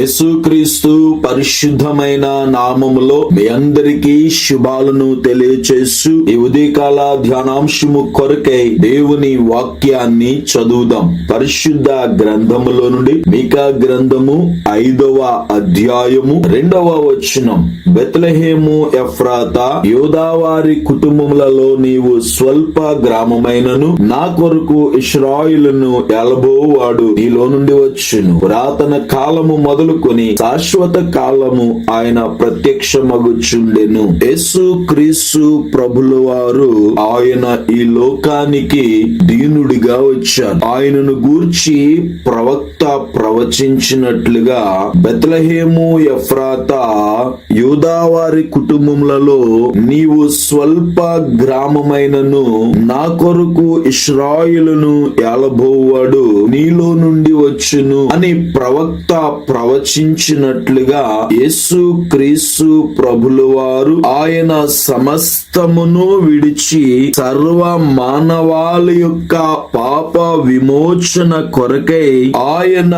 యేసుక్రీస్తు పరిశుద్ధమైన నామములో మీ అందరికీ శుభాలను తెలియచేస్తూ ఈ ఉదయకాల ధ్యానాంశము కొరకై దేవుని వాక్యాన్ని చదువుదాం. పరిశుద్ధ గ్రంథములో నుండి మీకా గ్రంథము ఐదవ అధ్యాయము రెండవ వచనం. బెత్లహేము ఎఫ్రాత యోదావారి కుటుంబములలో నీవు స్వల్ప గ్రామమైనను నా కొరకు ఇస్రాయిలును ఎలబోవాడు నీలో నుండి వచ్చును. పురాతన కాలము మొదలు మొదలుకొని శాశ్వత కాలము ఆయన ప్రత్యక్షమగుచుండెను. యేసు క్రీస్తు ప్రభుల వారు ఆయన ఈ లోకానికి దీనుడిగా వచ్చారు. ఆయనను గూర్చి ప్రవక్త ప్రవచించినట్లుగా బెత్లహేము ఎఫ్రాత యూదావారి కుటుంబములలో నీవు స్వల్ప గ్రామమైనను నా కొరకు ఇస్రాయిలును ఏలబోవాడు నీలో నుండి వచ్చును అని ప్రవక్త ప్రవచించినట్లుగా యేసు క్రీస్తు ప్రభులు వారు ఆయన సమస్తమును విడిచి సర్వ మానవాళి యొక్క పాప విమోచన కొరకై ఆయన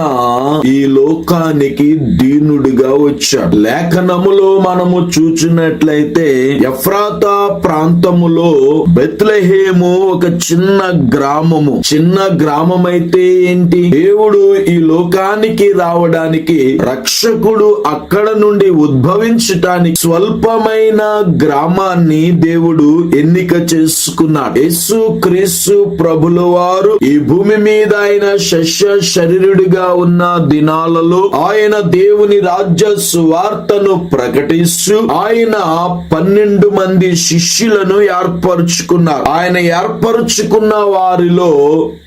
ఈ లోకానికి దీనుడిగా వచ్చాడు. లేఖనములో మనము చూచినట్లయితే ఎఫ్రాతా ప్రాంతములో బెత్లహేము ఒక చిన్న గ్రామము. చిన్న గ్రామం అయితే ఏంటి? దేవుడు ఈ లోకానికి రావడానికి రక్షకుడు అక్కడ నుండి ఉద్భవించటానికి స్వల్పమైన గ్రామాన్ని దేవుడు ఎన్నిక చేసుకున్నాడు. యేసు క్రీస్తు ప్రభుల వారు ఈ భూమి మీద ఆయన శస్య శరీరుడిగా ఉన్న దినాలలో ఆయన దేవుని రాజ్య సువార్తను ప్రకటిస్తూ ఆయన పన్నెండు మంది శిష్యులను ఏర్పరుచుకున్నారు. ఆయన ఏర్పరుచుకున్న వారిలో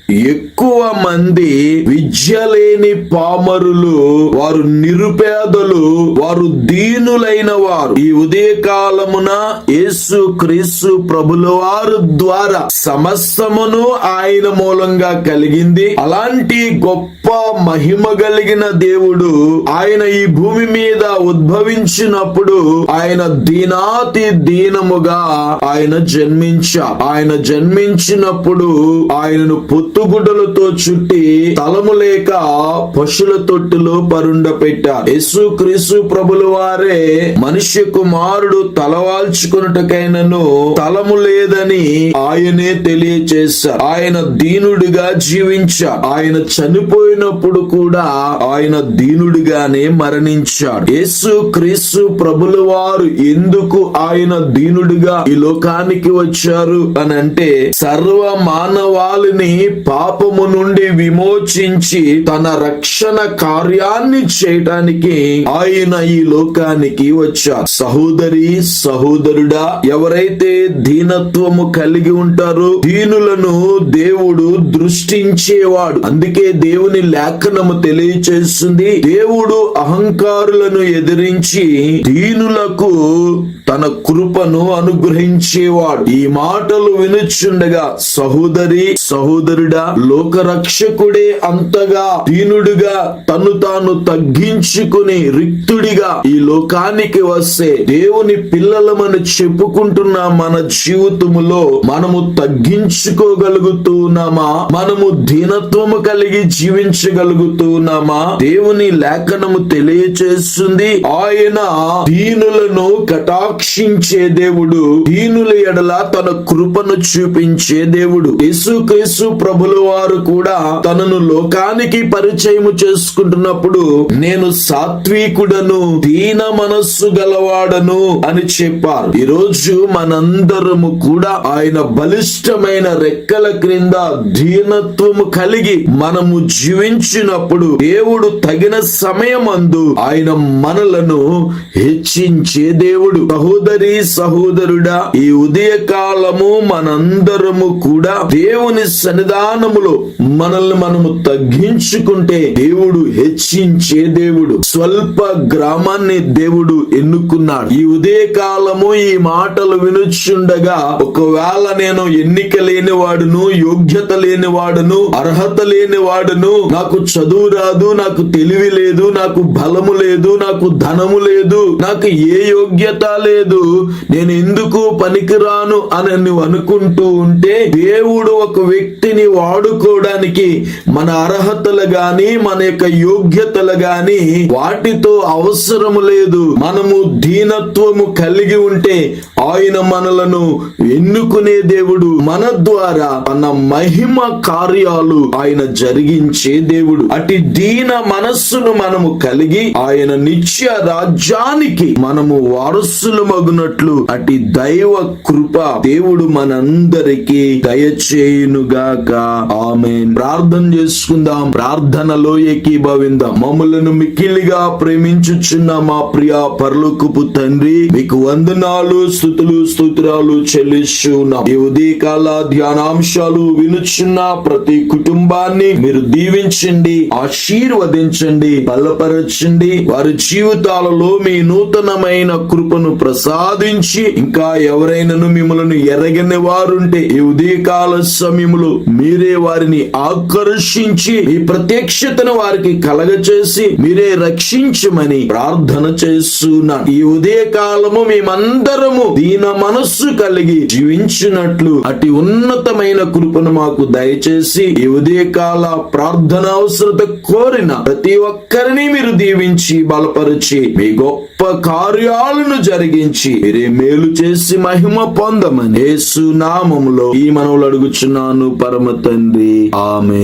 ఎక్కువ మంది విద్య లేని పామరులు వారు నిరుపేదలు వారు దీనులైన వారు. ఈ ఉదయ కాలమున యేసు క్రీస్తు ప్రభుల వారు ద్వారా సమస్తమును ఆయన మూలంగా కలిగింది. అలాంటి గొప్ప మహిమ కలిగిన దేవుడు ఆయన ఈ భూమి మీద ఉద్భవించినప్పుడు ఆయన దీనాతి దీనముగా ఆయన జన్మించ ఆయన జన్మించినప్పుడు ఆయనను పొత్తుగుడ్డలతో చుట్టి తలము లేక పశుల తొట్టులో పరుండ పెట్టారు. యేసు క్రీసు ప్రభుల వారే మనుష్య కుమారుడు తలవాల్చుకున్నటకైనను తలము లేదని ఆయనే తెలియచేశారు. ఆయన దీనుడిగా జీవించారు ఆయన చనిపోయినప్పుడు కూడా ఆయన దీనుడిగానే మరణించాడు. యేసు క్రీస్తు ప్రభుల వారు ఎందుకు ఆయన దీనుడిగా ఈ లోకానికి వచ్చారు అని అంటే సర్వ మానవాళిని పాపము నుండి విమోచించి తన రక్షణ కార్యాన్ని చేయటానికి ఆయన ఈ లోకానికి వచ్చారు. సహోదరి సహోదరుడా ఎవరైతే దీనత్వము కలిగి ఉంటారో దీనులను దేవుడు దృష్టించేవాడు. అందుకే దేవుని లేఖనము తెలియచేస్తుంది. దేవుడు అహంకారులను ఎదిరించి దీనులకు తన కృపను అనుగ్రహించేవాడు. ఈ మాటలు వినుచుండగా సహోదరి సహోదరుడా లోకరక్షకుడే అంతగా దీనుడిగా తను తాను తగ్గించుకుని రిక్తుడిగా ఈ లోకానికి వస్తే దేవుని పిల్లలమని చెప్పుకుంటున్న మన జీవితములో మనము తగ్గించుకోగలుగుతున్నామా? మనము దీనత్వము కలిగి జీవించగలుగుతున్నామా? దేవుని లేఖనము తెలియచేస్తుంది. ఆయన దీనులను కటాక్షించే దేవుడు హీనుల ఎడల తన కృపను చూపించే దేవుడు. యేసుక్రీస్తు ప్రభుల వారు కూడా తనను లోకానికి పరిచయము చేసుకుంటున్నప్పుడు నేను సాత్వికుడను దీన మనస్సు గలవాడను అని చెప్పారు. ఈ రోజు మనందరము కూడా ఆయన బలిష్టమైన రెక్కల క్రింద దీనత్వము కలిగి మనము జీవించినప్పుడు దేవుడు తగిన సమయమందు ఆయన మనలను హెచ్చించే దేవుడు. సహోదరి సహోదరుడా ఈ ఉదయ కాలము మనందరము కూడా దేవుని సన్నిధానములో మనల్ని మనము తగ్గించుకుంటే దేవుడు హెచ్చించే దేవుడు స్వల్ప గ్రామాన్ని దేవుడు ఎన్నుకున్నాడు. ఈ ఉదయ కాలము ఈ మాటలు వినుచుండగా ఒకవేళ నేను ఎన్నిక లేని వాడును యోగ్యత లేని వాడును అర్హత లేని వాడును నాకు చదువు రాదు నాకు తెలివి లేదు నాకు బలము లేదు నాకు ధనము లేదు నాకు ఏ యోగ్యత లేదు లేదు. నేను ఎందుకు పనికిరాను అని నువ్వు అనుకుంటూ ఉంటే దేవుడు ఒక వ్యక్తిని వాడుకోవడానికి మన అర్హతలు గాని మన యొక్క యోగ్యతలు గాని వాటితో అవసరం లేదు. మనము దీనత్వము కలిగి ఉంటే ఆయన మనలను ఎన్నుకునే దేవుడు మన ద్వారా మన మహిమ కార్యాలు ఆయన జరిగించే దేవుడు. అటు దీన మనస్సును మనము కలిగి ఆయన నిత్య రాజ్యానికి మనము వారసులు మగునట్లు అటు దైవ కృప దేవుడు మనందరికీ దయచేయునుగాక. ఆమె ప్రార్థన చేసుకుందాం. ప్రార్థనలో ఏకీభవిందాం మమ్మలను మిక్కిలిగా ప్రేమించుచున్న మా ప్రియ పరలోకపు తండ్రి మీకు వందనాలు స్థుతులు స్తోత్రాలు చెల్లిస్తున్నాం ఈ ఉదయకాల ధ్యానాంశాలు వినుచున్న ప్రతి కుటుంబాన్ని మీరు దీవించండి ఆశీర్వదించండి బలపరచండి. వారి జీవితాలలో మీ నూతనమైన కృపను ప్రసాదించి ఇంకా ఎవరైనాను మిమ్మల్ని ఎరగని వారుంటే ఈ ఉదయకాల సమయంలో మీరే వారిని ఆకర్షించి ఈ ప్రత్యక్షతను వారికి కలగచేసి మీరే రక్షించమని ప్రార్థన చేస్తున్నా. ఈ ఉదయ కాలము మేమందరము దీన మనస్సు కలిగి జీవించినట్లు అతి ఉన్నతమైన కృపను మాకు దయచేసి ఈ ఉదయ కాల ప్రార్థన అవసరత కోరిన ప్రతి ఒక్కరిని మీరు దీవించి బలపరిచి మీ గొప్ప కార్యాలను జరిగి జరిగించి మీరే మేలు చేసి మహిమ పొందమని యేసు నామములో ఈ మనవులు అడుగుచున్నాను పరమ తండ్రి. ఆమె